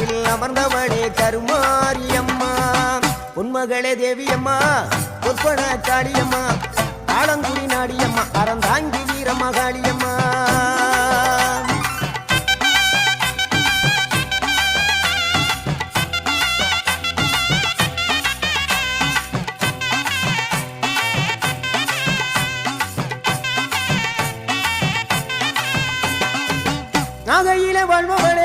களத்தில் அமர்ந்தவளே கருமாரியம்மா. உன்மகளே தேவியம்மா பொற்பன காளியம்மா ஆலங்குடி நாடியம்மா அறந்தாங்கி வீரம்மா காளியம்மா நாகையில வாழ்பவளே